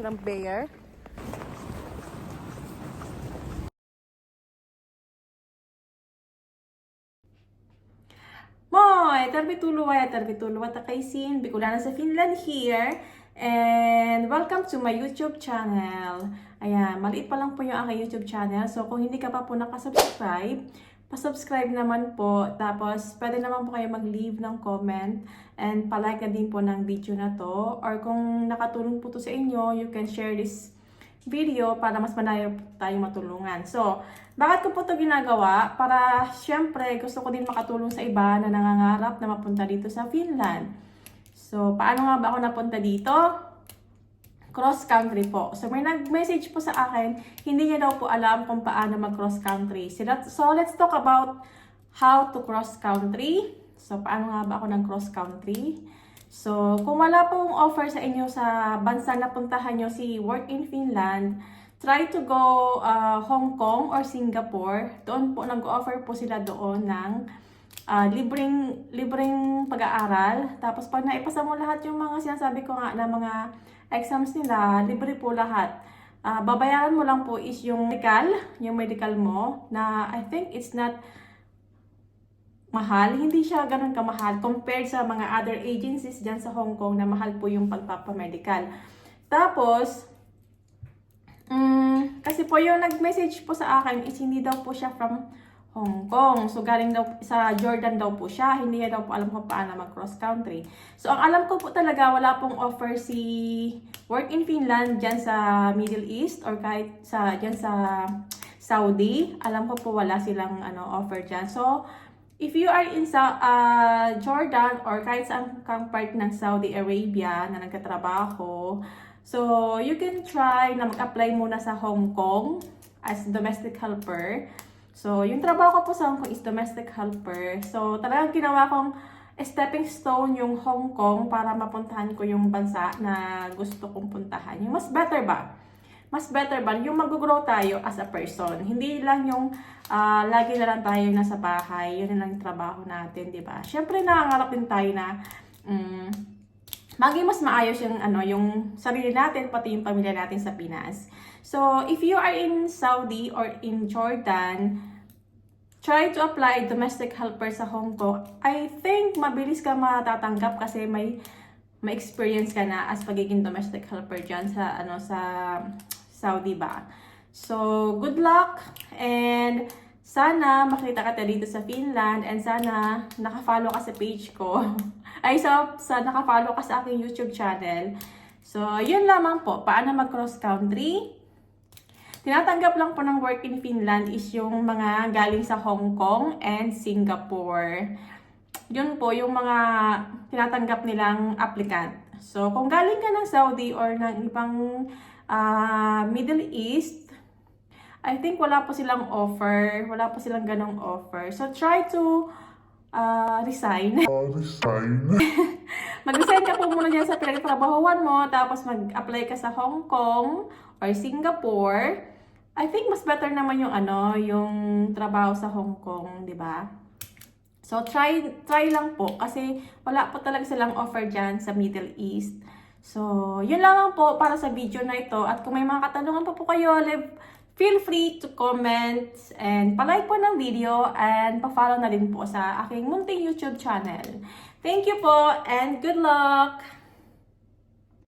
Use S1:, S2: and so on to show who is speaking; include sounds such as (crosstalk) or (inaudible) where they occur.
S1: ng bear. Moi! Tervetuloa ja tervetuloa takaisin Bicolana sa Finland here. And welcome to my YouTube channel. Ayan, maliit pa lang po yung aking YouTube channel. So kung hindi ka pa po nakasubscribe, pasubscribe naman po. Tapos pwede naman po kayo mag-leave ng comment and palike na din po ng video na to. Or kung nakatulong po to sa inyo, you can share this video para mas manayo tayong matulungan. So, bakit ko po ito ginagawa? Para, syempre, gusto ko din makatulong sa iba na nangangarap na mapunta dito sa Finland. So, paano nga ba ako napunta dito? Cross country po. So, may nag-message po sa akin, hindi niya daw po alam kung paano mag-cross country. So, that- so, let's talk about how to cross country. So, paano nga ba ako ng cross country? So, kung wala pong offer sa inyo sa bansa na puntahan nyo si Work in Finland, try to go uh, Hong Kong or Singapore. Doon po, nag-offer po sila doon ng ah, libreng, libreng pag-aaral. Tapos pag naipasa mo lahat yung mga sinasabi ko nga na mga exams nila, libre po lahat. Ah, babayaran mo lang po is yung medical, yung medical mo, na I think it's not mahal. Hindi siya ganun kamahal compared sa mga other agencies dyan sa Hong Kong na mahal po yung pagpapamedical. Tapos, mm, kasi po yung nag-message po sa akin is hindi daw po siya from Hong Kong. So, galing daw sa Jordan daw po siya. Hindi niya daw po alam kung paano mag-cross country. So, ang alam ko po talaga, wala pong offer si Work in Finland dyan sa Middle East or kahit sa dyan sa Saudi. Alam ko po wala silang ano, offer dyan. So, if you are in sa ah, Jordan or kahit saan kang part ng Saudi Arabia na nagkatrabaho, so you can try na mag-apply muna sa Hong Kong as domestic helper. So, yung trabaho ko po sa Hong Kong is domestic helper. So, talagang ginawa kong stepping stone yung Hong Kong para mapuntahan ko yung bansa na gusto kong puntahan. Yung mas better ba? Mas better ba? Yung mag-grow tayo as a person. Hindi lang yung ah, lagi na lang tayo nasa bahay. Yun lang yung trabaho natin, di ba? Siyempre, nangangarap din tayo na mm, maging mas maayos yung ano yung sarili natin pati yung pamilya natin sa Pinas. So, if you are in Saudi or in Jordan, try to apply domestic helper sa Hong Kong. I think mabilis ka matatanggap kasi may may experience ka na as pagiging domestic helper dyan sa ano sa Saudi ba. So, good luck and sana makita ka dito sa Finland and sana naka-follow ka sa page ko. (laughs) Ay, sa, sa naka-follow ka sa aking YouTube channel. So, yun lamang po. Paano mag-cross country? Tinatanggap lang po ng work in Finland is yung mga galing sa Hong Kong and Singapore. Yun po yung mga tinatanggap nilang applicant. So, kung galing ka ng Saudi or ng ibang ah, Middle East, I think wala po silang offer. Wala po silang ganong offer. So, try to ah, resign. (laughs)
S2: resign.
S1: Mag-resign ka po muna dyan sa pinagtrabahuan mo, tapos mag-apply ka sa Hong Kong or Singapore. I think mas better naman yung ano, yung trabaho sa Hong Kong, 'di ba? So try try lang po kasi wala po talaga silang offer diyan sa Middle East. So, yun lamang po para sa video na ito. At kung may mga katanungan pa po kayo, leave, feel free to comment and palike po ng video and pa-follow na din po sa aking munting YouTube channel. Thank you po and good luck!